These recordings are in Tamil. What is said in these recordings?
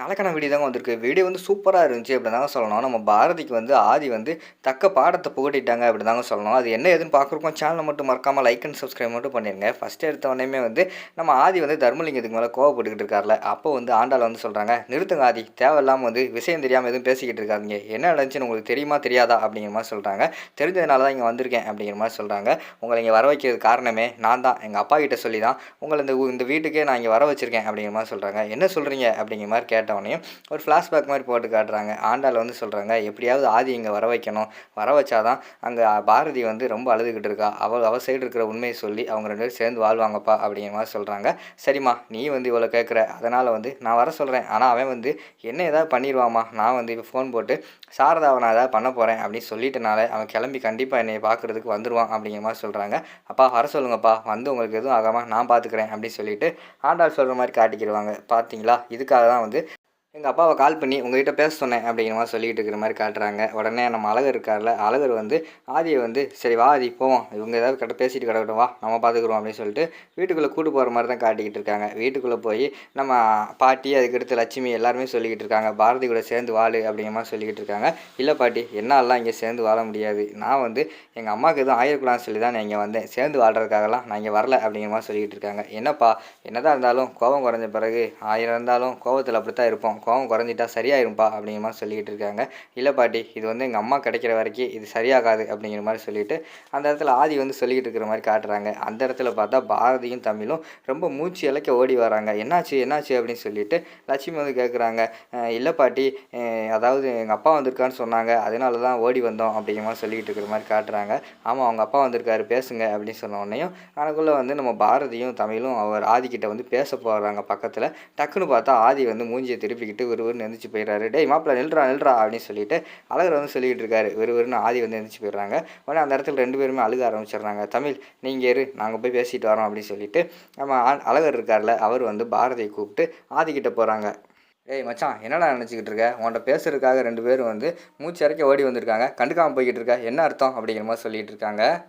நாளைக்கான வீடியோ தாங்க வந்திருக்கு. வீடியோ வந்து சூப்பராக இருந்துச்சு அப்படி தாங்க சொல்லணும். நம்ம பாரதிக்கு வந்து ஆதி வந்து தக்க பாடத்தை புகட்டிட்டாங்க அப்படி தாங்க சொல்லணும். அது என்ன ஏதுன்னு பார்க்குறக்கும் சேனலை மட்டும் மறக்காமல் லைக் அண்ட் சப்ஸ்கிரைப் மட்டும் பண்ணிடுங்க ஃபஸ்ட்டு எடுத்த உடனே வந்து நம்ம ஆதி வந்து தர்மலிங்கத்துக்கு மேலே கோவப்பட்டுக்கிட்டு இருக்கார்ல. அப்போ வந்து ஆண்டால் வந்து சொல்கிறாங்க நிறுத்துங்க ஆதி. தேவையில்லாமல் வந்து விஷயம் தெரியாமல் எதுவும் பேசிக்கிட்டு இருக்காதீங்க. என்ன நடந்துச்சுன்னு உங்களுக்கு தெரியுமா தெரியாதா? அப்படிங்கிற மாதிரி சொல்கிறாங்க தெரிஞ்சதுனால தான் இங்கே வந்திருக்கேன் அப்படிங்கிற மாதிரி சொல்கிறாங்க உங்களை இங்கே வர வைக்கிறது காரணமே நான் தான். எங்கள் அப்பா கிட்ட சொல்லி தான் உங்களை இந்த இந்த வீட்டுக்கே நான் இங்கே வர வச்சுருக்கேன் அப்படிங்கிற மாதிரி சொல்கிறாங்க என்ன சொல்கிறீங்க அப்படிங்கிற மாதிரி கேட்டவனையும் ஒரு ஃப்ளாஷ்பேக் மாதிரி போட்டு காட்டுறாங்க. ஆண்டாள் வந்து சொல்கிறாங்க எப்படியாவது ஆதி இங்கே வர வைக்கணும். வர வச்சாதான் அங்கே பாரதி வந்து ரொம்ப அழுதுகிட்டு இருக்கா. அவள் அவள் சைடு இருக்கிற உண்மையை சொல்லி அவங்க ரெண்டு பேரும் சேர்ந்து வாழ்வாங்கப்பா அப்படிங்கிற மாதிரி சொல்கிறாங்க சரிம்மா நீ வந்து இவ்வளோ கேட்குற அதனால் வந்து நான் வர சொல்கிறேன் ஆனால் அவன் வந்து என்ன ஏதாவது பண்ணிடுவாமா நான் வந்து இப்போ ஃபோன் போட்டு சாரதாவை நான் ஏதாவது பண்ண போகிறேன் அப்படின்னு சொல்லிட்டனால அவன் கிளம்பி கண்டிப்பாக என்னை பார்க்குறதுக்கு வந்துடுவான் அப்படிங்கிற மாதிரி சொல்கிறாங்க அப்பா வர சொல்லுங்கப்பா. வந்து உங்களுக்கு எதுவும் ஆகாமல் நான் பார்த்துக்கிறேன் அப்படின்னு சொல்லிட்டு ஆண்டாள் சொல்கிற மாதிரி காட்டிக்கிடுவாங்க. பார்த்தீங்களா இதுக்காக தான் வந்து எங்கள் அப்பாவை கால் பண்ணி உங்ககிட்ட பேச சொன்னேன் அப்படிங்கிற மாதிரி இருக்கிற மாதிரி காட்டுறாங்க. உடனே நம்ம அழகர் இருக்கார்ல அழகர் வந்து ஆதியை வந்து சரி வா ஆதி போவோம். இவங்க ஏதாவது கிட்ட பேசிட்டு கிடக்கட்டும் வா நம்ம பார்த்துக்குறோம் அப்படின்னு சொல்லிட்டு வீட்டுக்குள்ளே கூட்டு போகிற மாதிரி தான் காட்டிக்கிட்டு இருக்காங்க. வீட்டுக்குள்ளே போய் நம்ம பாட்டி அதுக்கடுத்து லட்சுமி எல்லாருமே சொல்லிக்கிட்டு இருக்காங்க. பாரதி கூட சேர்ந்து வாழு அப்படிங்கிற மாதிரி சொல்லிக்கிட்டு இருக்காங்க. இல்லை பாட்டி என்னாலாம் இங்கே சேர்ந்து வாழ முடியாது. நான் வந்து எங்கள் அம்மாவுக்கு எதுவும் ஆயிருக்கலாம்னு சொல்லி தான் நான் இங்கே வந்தேன். சேர்ந்து வாழ்றதுக்காகலாம் நான் இங்கே வரல அப்படிங்கிற மாதிரி சொல்லிக்கிட்டு இருக்காங்க. என்னப்பா என்னதான் இருந்தாலும் கோபம் குறைஞ்ச பிறகு ஆயிரம் இருந்தாலும் கோபத்தில் அப்படி தான் இருப்போம். கோவம் குறைஞ்சிட்டா சரியாயிரும்ப்பா அப்படிங்கிற மாதிரி சொல்லிக்கிட்டு இருக்காங்க. இல்லை பாட்டி இது வந்து எங்கள் அம்மா கிடைக்கிற வரைக்கும் இது சரியாகாது அப்படிங்கிற மாதிரி சொல்லிட்டு அந்த இடத்துல ஆதி வந்து சொல்லிக்கிட்டு இருக்கிற மாதிரி காட்டுறாங்க. அந்த இடத்துல பார்த்தா பாரதியும் தமிழும் ரொம்ப மூச்சு இலைக்க ஓடி வராங்க. என்னாச்சு என்னாச்சு? அப்படின்னு சொல்லிட்டு லட்சுமி வந்து கேட்குறாங்க இல்லை பாட்டி அதாவது எங்கள் அப்பா வந்திருக்கான்னு சொன்னாங்க. அதனால தான் ஓடி வந்தோம். அப்படிங்கிற மாதிரி சொல்லிக்கிட்டு இருக்கிற மாதிரி காட்டுறாங்க. ஆமாம் அவங்க அப்பா வந்திருக்காரு. பேசுங்க. அப்படின்னு சொன்ன உடனேயும் அதுக்குள்ளே வந்து நம்ம பாரதியும் தமிழும் அவர் ஆதிக்கிட்ட வந்து பேச போகிறாங்க பக்கத்தில். டக்குன்னு பார்த்தா ஆதி வந்து மூஞ்சியை திருப்பிக்கிட்டு விறுவிறுன்னு எந்திரிச்சு போயிடுறாரு. டே மாப்பிள்ள நில்றா நில்றா அப்படின்னு சொல்லிட்டு அழகர் வந்து சொல்லிக்கிட்டு இருக்காரு. விறுவிறுன்னு ஆதி வந்து எந்திரிச்சு போயிடுறாங்க. உடனே அந்த இடத்துல ரெண்டு பேருமே அழுக ஆரம்பிச்சிடுறாங்க. தமிழ் நீங்கள் இரு நாங்கள் போய் பேசிட்டு வரோம் அப்படின்னு சொல்லிட்டு நம்ம ஆ- அழகர் இருக்கார்ல அவர் வந்து பாரதியை கூப்பிட்டு ஆதிக்கிட்ட போகிறாங்க ஏய் மச்சான் என்னடா நினச்சிக்கிட்டு இருக்க? உன்கிட்ட பேசுறதுக்காக ரெண்டு பேரும் வந்து மூச்சு இறக்கி ஓடி வந்திருக்காங்க. கண்டுக்காமல் போய்கிட்டு இருக்க. என்ன அர்த்தம்? அப்படிங்கிற மாதிரி சொல்லிட்டு இருக்காங்க.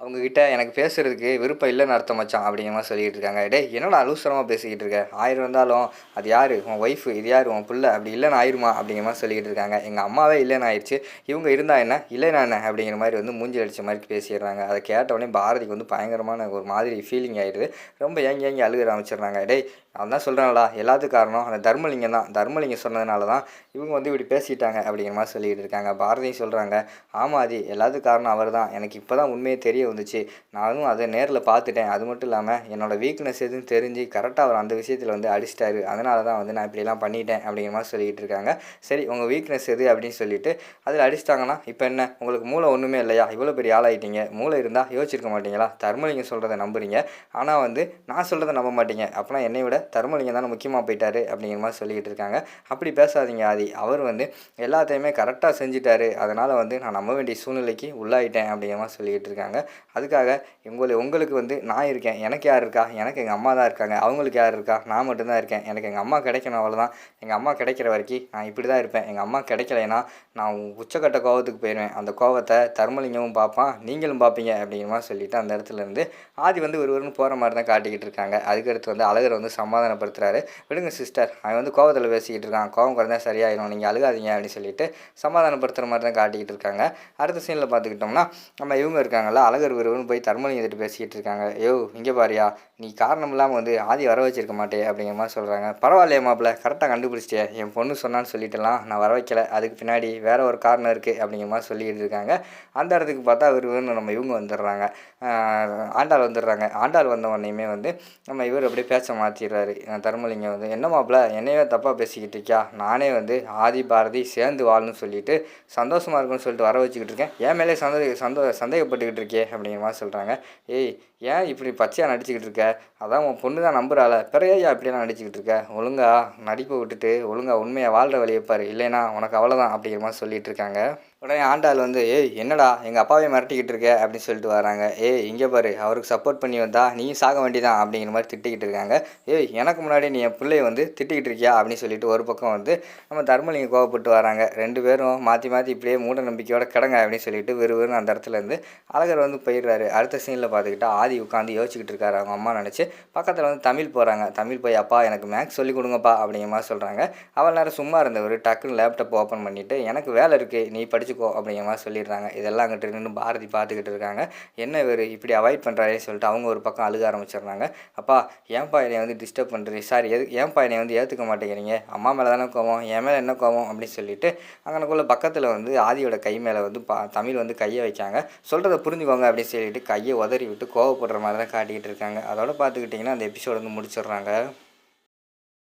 அவங்கக்கிட்ட எனக்கு பேசுகிறதுக்கு விருப்பம் இல்லைன்னு அர்த்தம் மச்சான் அப்படிங்கிற மாதிரி சொல்லிட்டு இருக்காங்க. டேய் என்னடா அலுவசரமாக பேசிக்கிட்டு இருக்க? ஆயிரம் இருந்தாலும் அது யார்? உன் ஒய்ஃபு இது யார்? உன் பிள்ளை அப்படி இல்லைன்னு ஆயிருமா? அப்படிங்கிற மாதிரி சொல்லிக்கிட்டு இருக்காங்க. எங்கள் அம்மாவே இல்லைன்னு ஆயிடுச்சு இவங்க இருந்தால் என்ன? இல்லைனா என்ன? அப்படிங்கிற மாதிரி வந்து மூஞ்சி அடித்த மாதிரி பேசிடுறாங்க. அதை கேட்ட உடனே பாரதிக்கு வந்து பயங்கரமான ஒரு மாதிரி ஃபீலிங் ஆகிடுது ரொம்ப ஏங்கி ஏங்கி அழுக ஆரம்பிச்சிடுறாங்க. டேய் அதான் சொல்கிறேன்டா எல்லாத்துக்கும் காரணம் அந்த தர்மலிங்கம் தான். தர்மலிங்கம் சொன்னதுனால தான் இவங்க வந்து இப்படி பேசிட்டாங்க. அப்படிங்கிற மாதிரி சொல்லிட்டு இருக்காங்க. பாரதியும் சொல்கிறாங்க ஆமாதி எல்லாத்துக்கும் காரணம் அவர் தான் எனக்கு இப்போ தான் உண்மையே தெரிய வந்துச்சு. நானும் அதை நேரில் பார்த்துட்டேன். அது மட்டும் இல்லாமல் என்னோட வீக்னஸ் எதுவும் தெரிஞ்சு கரெக்டாக அவர் அந்த விஷயத்தில் வந்து அடிச்சிட்டாரு. அதனால தான் வந்து நான் இப்படிலாம் பண்ணிட்டேன் அப்படிங்கிற மாதிரி சொல்லிக்கிட்டு இருக்காங்க. சரி உங்கள் வீக்னஸ் எது அப்படின்னு சொல்லிட்டு அதில் அடிச்சிட்டாங்கன்னா இப்போ என்ன? உங்களுக்கு மூளை ஒன்றுமே இல்லையா? இவ்வளோ பெரிய ஆளாயிட்டீங்க. மூளை இருந்தால் யோசிச்சிருக்க மாட்டீங்களா? தர்மலிங்கம் சொல்கிறத நம்புறீங்க. ஆனால் வந்து நான் சொல்கிறத நம்ப மாட்டீங்க. அப்போனா என்னை விட தர்மலிங்கம் தானே முக்கியமாக போயிட்டாரு அப்படிங்கிற மாதிரி சொல்லிக்கிட்டு இருக்காங்க. அப்படி பேசாதீங்க ஆதி. அவர் வந்து எல்லாத்தையுமே கரெக்டாக செஞ்சுட்டாரு. அதனால் வந்து நான் நம்ப வேண்டிய சூழ்நிலைக்கு உள்ளாயிட்டேன் அப்படிங்கிற மாதிரி சொல்லிக்கிட்டு இருக்காங்க. அதுக்காக உங்களை உங்களுக்கு வந்து நான் இருக்கேன். எனக்கு யார் இருக்கா? எனக்கு எங்கள் அம்மா தான் இருக்காங்க. அவங்களுக்கு யார் இருக்கா? நான் மட்டும்தான் இருக்கேன். எனக்கு எங்கள் அம்மா கிடைக்கணும் அவ்வளோதான் எங்கள் அம்மா கிடைக்கிற வரைக்கும் நான் இப்படி தான் இருப்பேன். எங்கள் அம்மா கிடைக்கலைன்னா நான் உச்சக்கட்ட கோவத்துக்கு போயிடுவேன். அந்த கோவத்தை தர்மலிங்கமும் பார்ப்பான். நீங்களும் பார்ப்பீங்க அப்படிங்கிற மாதிரி சொல்லிட்டு அந்த இடத்துல இருந்து ஆதி வந்து ஒருவருன்னு போகிற மாதிரி தான் காட்டிக்கிட்டு இருக்காங்க. அதுக்கடுத்து வந்து அழகர் வந்து சமாதானப்படுத்துறாரு. விடுங்க சிஸ்டர் அவன் வந்து கோவத்தில் பேசிக்கிட்டு இருக்கான். கோவம் குறைஞ்சா சரியாயிடும் நீங்கள் அழுகாதீங்க அப்படின்னு சொல்லிட்டு சமாதானப்படுத்துகிற மாதிரி தான் காட்டிக்கிட்டு இருக்காங்க. அடுத்த சீனில் பார்த்துக்கிட்டோம்னா நம்ம இவங்க இருக்காங்கல்ல அழகர் விருவன் போய் தர்மலிங்கத்திட்ட எதிர்த்து பேசிக்கிட்டு இருக்காங்க. யோ இங்கே பாரியா. நீ காரணம் இல்லாமல் வந்து ஆதி வர வச்சிருக்க மாட்டே அப்படிங்கிற மாதிரி சொல்கிறாங்க பரவாயில்லையே மாப்பிள்ள கரெக்டாக கண்டுபிடிச்சிட்டே. என் பொண்ணு சொன்னான்னு சொல்லிட்டுலாம் நான் வர வைக்கல. அதுக்கு பின்னாடி வேற ஒரு காரணம் இருக்குது அப்படிங்கிற மாதிரி சொல்லிட்டு இருக்காங்க. அந்த இடத்துக்கு பார்த்தா விருவன் நம்ம இவங்க வந்துடுறாங்க. ஆண்டாள் வந்துடுறாங்க. ஆண்டாள் வந்த உடனேயுமே வந்து நம்ம இவர் அப்படியே பேச்ச மாற்றிடுறாரு தர்மலிங்கம் வந்து என்ன மாப்பிள்ள என்னையே தப்பாக பேசிக்கிட்டு இருக்கியா? நானே வந்து ஆதி பாரதி சேர்ந்து வாழணும்னு சொல்லிட்டு சந்தோஷமாக இருக்குன்னு சொல்லிட்டு வர வச்சுக்கிட்டு இருக்கேன். என் மேலே சந்தே சந்தோ சந்தேகப்பட்டுக்கிட்டு இருக்கே அப்படிங்கிற மாதிரி சொல்கிறாங்க ஏய் ஏன் இப்படி பச்சையாக நடிச்சுக்கிட்டு இருக்க? அதான் உன் பொண்ணு தான் நம்புறாள. பிறையா இப்படியெல்லாம் நடிச்சுக்கிட்டு இருக்க? ஒழுங்கா நடிப்பை விட்டுட்டு ஒழுங்கா உண்மையாக வாழ்கிற வழியை பாரு. இல்லைன்னா உனக்கு அவ்வளோதான் அப்படிங்கிற மாதிரி சொல்லிகிட்டு இருக்காங்க. உடனே ஆண்டாள் வந்து ஏய் என்னடா எங்கள் அப்பாவே மிரட்டிக்கிட்டு இருக்க அப்படின்னு சொல்லிட்டு வராங்க. ஏய் இங்கே பாரு அவருக்கு சப்போர்ட் பண்ணி வந்தா நீயும் சாக வேண்டிதான் அப்படிங்கிற மாதிரி திட்டிக்கிட்டு இருக்காங்க. ஏய் எனக்கு முன்னாடி நீ என் பிள்ளைய வந்து திட்டிக்கிட்டு இருக்கியா? அப்படின்னு சொல்லிட்டு ஒரு பக்கம் வந்து நம்ம தர்மலிங்க கோவப்பட்டு வராங்க. ரெண்டு பேரும் மாற்றி மாற்றி இப்படியே மூட நம்பிக்கையோட கிடங்க அப்படின்னு சொல்லிட்டு விறுவிறுன்னு அந்த இடத்துலேருந்து அழகர் வந்து போயிடுறாரு. அடுத்த சீனில் பார்த்துக்கிட்டா ஆதி உட்காந்து யோசிச்சுக்கிட்டு இருக்காரு அவங்க அம்மா நினச்சி. பக்கத்தில் வந்து தமிழ் போகிறாங்க தமிழ் போய் அப்பா எனக்கு மேக்ஸ் சொல்லி கொடுங்கப்பா அப்படிங்கிற மாதிரி சொல்கிறாங்க அவள் நேரம் சும்மா இருந்தவர் டக்குன்னு லேப்டாப் ஓப்பன் பண்ணிவிட்டு எனக்கு வேலை இருக்குது நீ படிச்சுக்கோ அப்படிங்கிற மாதிரி சொல்லிடுறாங்க. இதெல்லாம் அங்கிட்டு நின்று பாரதி பார்த்துக்கிட்டு இருக்காங்க. என்ன இவர் இப்படி அவாய்ட் பண்ணுறாரே சொல்லிட்டு அவங்க ஒரு பக்கம் அழுக ஆரம்பிச்சிடுறாங்க. அப்பா ஏன்பா என்னை வந்து டிஸ்டர்ப் பண்ணுறீங்க சார் எது ஏன்ப்பா என்னை வந்து ஏற்றுக்க மாட்டேங்கிறீங்க? அம்மா மேலே தானே கோவம்? என் மேலே என்ன கோவம்? அப்படின்னு சொல்லிட்டு அங்கனக்குள்ள பக்கத்தில் வந்து ஆதியோட கை மேலே வந்து பா தமிழ் வந்து கையை வைக்காங்க சொல்கிறத புரிஞ்சுக்கோங்க அப்படின்னு சொல்லிட்டு கையை உதறி விட்டு கோவப்படுற மாதிரி தான் காட்டிக்கிட்டு இருக்காங்க. அதோட பார்த்துக்கிட்டிங்கன்னா அந்த எபிசோடு வந்து முடிச்சிடுறாங்க.